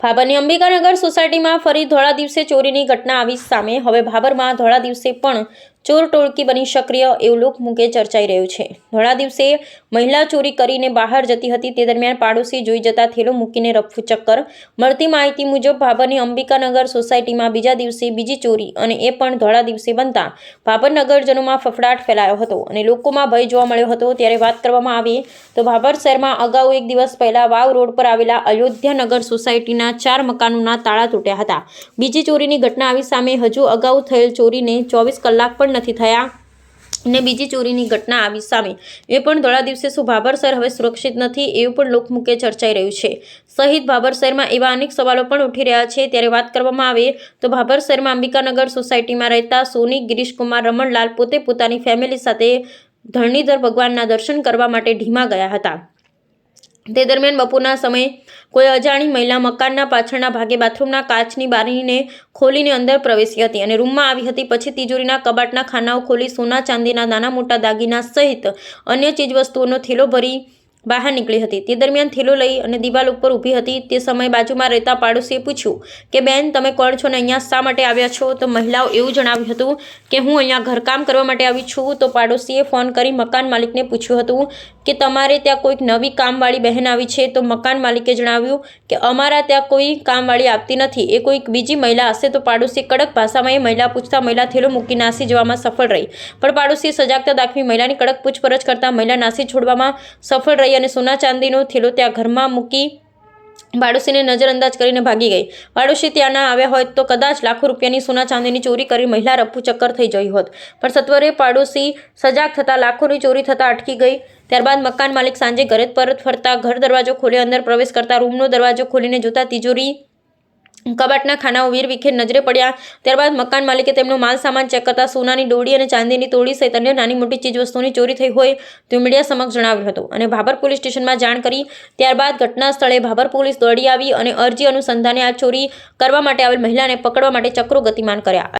ભાભરની અંબિકાનગર સોસાયટીમાં ફરી ધોળા દિવસે ચોરીની ઘટના આવી સામે. હવે ભાભરમાં ધોળા દિવસે પણ ચોર ટોળકી બની સક્રિય એવું લોકમુખે ચર્ચાઈ રહ્યું છે. ધોળા દિવસે મહિલા ચોરી કરીને બહાર જતી હતી, તે દરમિયાન પાડોશી જોઈ જતા થેલો મૂકીને રફુ ચક્કર. મળતી માહિતી મુજબ, ભાભરની અંબિકાનગર સોસાયટીમાં બીજા દિવસે બીજી ચોરી અને એ પણ ધોળા દિવસે બનતા ભાભર નગરજનોમાં ફફડાટ ફેલાયો હતો અને લોકોમાં ભય જોવા મળ્યો હતો. ત્યારે વાત કરવામાં આવે તો ભાભર શહેરમાં અગાઉ એક દિવસ પહેલા વાવ રોડ પર આવેલા અયોધ્યાનગર સોસાયટીના ચાર મકાનોના તાળા તૂટ્યા હતા. બીજી ચોરીની ઘટના આવી સામે હજુ અગાઉ થયેલ ચોરીને ચોવીસ કલાક પણ નથી થયા. ને બીજી ચોરીની ઘટના આવી સામે. એ પણ ધોળા દિવસે શું ભાભર શહેર હવે સુરક્ષિત નથી એવું પણ લોકમુખે ચર્ચાઈ રહ્યું છે. સહિત ભાભર શહેરમાં એવા અનેક સવાલો પણ ઉઠી રહ્યા છે. ત્યારે વાત કરવામાં આવે તો ભાભર શહેરમાં અંબિકાનગર સોસાયટીમાં રહેતા સોની ગિરીશકુમાર રમણલાલ પોતે પોતાની ફેમિલી સાથે ધરણીધર ભગવાનના દર્શન કરવા માટે ઢીમા ગયા હતા. તે દરમિયાન બપોરના સમયે કોઈ અજાણી મહિલા મકાનના પાછળના ભાગે બાથરૂમના કાચની બારીને ખોલીને અંદર પ્રવેશી હતી અને રૂમમાં આવી હતી. પછી તિજોરીના કબાટના ખાનાઓ ખોલી સોના ચાંદીના નાના મોટા દાગીના સહિત અન્ય ચીજવસ્તુઓનો થેલો ભરી બહાર નીકળી હતી. તે દરમિયાન થેલો લઈ અને દિવાલ ઉપર ઊભી હતી. તે સમયે બાજુમાં રહેતા પાડોશીએ પૂછ્યું કે, બેન, તમે કોણ છો ને અહીંયા શા માટે આવ્યા છો? તો મહિલાઓ એવું જણાવ્યું હતું કે, હું અહીંયા ઘરકામ કરવા માટે આવી છું. તો પાડોશીએ ફોન કરી મકાન માલિકને પૂછ્યું હતું કે, તમારે ત્યાં કોઈક નવી કામવાળી બહેન આવી છે? તો મકાન માલિકે જણાવ્યું કે, અમારા ત્યાં કોઈ કામવાળી આવતી નથી. એ કોઈક બીજી મહિલા હશે. તો પાડોશી કડક ભાષામાં એ મહિલા પૂછતા મહિલા થેલો મૂકી નાસી જવામાં સફળ રહી. પણ પાડોશીએ સજાગતા દાખવી મહિલાની કડક પૂછપરછ કરતા મહિલા નાસી છોડવામાં સફળ રહી. અને સોના ચાંદીનો થેલો ત્યાં ઘરમાં મૂકી પાડોશીને નજરઅંદાજ કરીને ભાગી ગઈ. પાડોશી ત્યાં ના આવ્યા હોત તો કદાચ લાખો રૂપિયાની સોના ચાંદીની ચોરી કરી મહિલા રફુ ચક્કર થઈ જઈ હોત. પણ સત્વરે પાડોશી સજાગ થતાં લાખોની ચોરી થતાં અટકી ગઈ. ત્યારબાદ મકાન માલિક સાંજે ઘરે પરત ફરતા ઘર દરવાજો ખોલ્યો, અંદર પ્રવેશ કરતા રૂમનો દરવાજો ખોલીને જોતા તિજોરી કબાટના ખાનાઓ વીર વિખેર નજરે પડ્યા. ત્યારબાદ મકાન માલિકે તેમનો માલ સામાન ચેક કરતા સોનાની દોડી અને ચાંદીની તોડી સહિત અન્ય નાની મોટી ચીજવસ્તુની ચોરી થઈ હોય તેવું મીડિયા સમક્ષ જણાવ્યું હતું. અને ભાભર પોલીસ સ્ટેશનમાં જાણ કરી, ત્યારબાદ ઘટના સ્થળે ભાભર પોલીસ દોડી આવી અને અરજી અનુસંધાને આ ચોરી કરવા માટે આવેલ મહિલાને પકડવા માટે ચક્રો ગતિમાન કર્યા.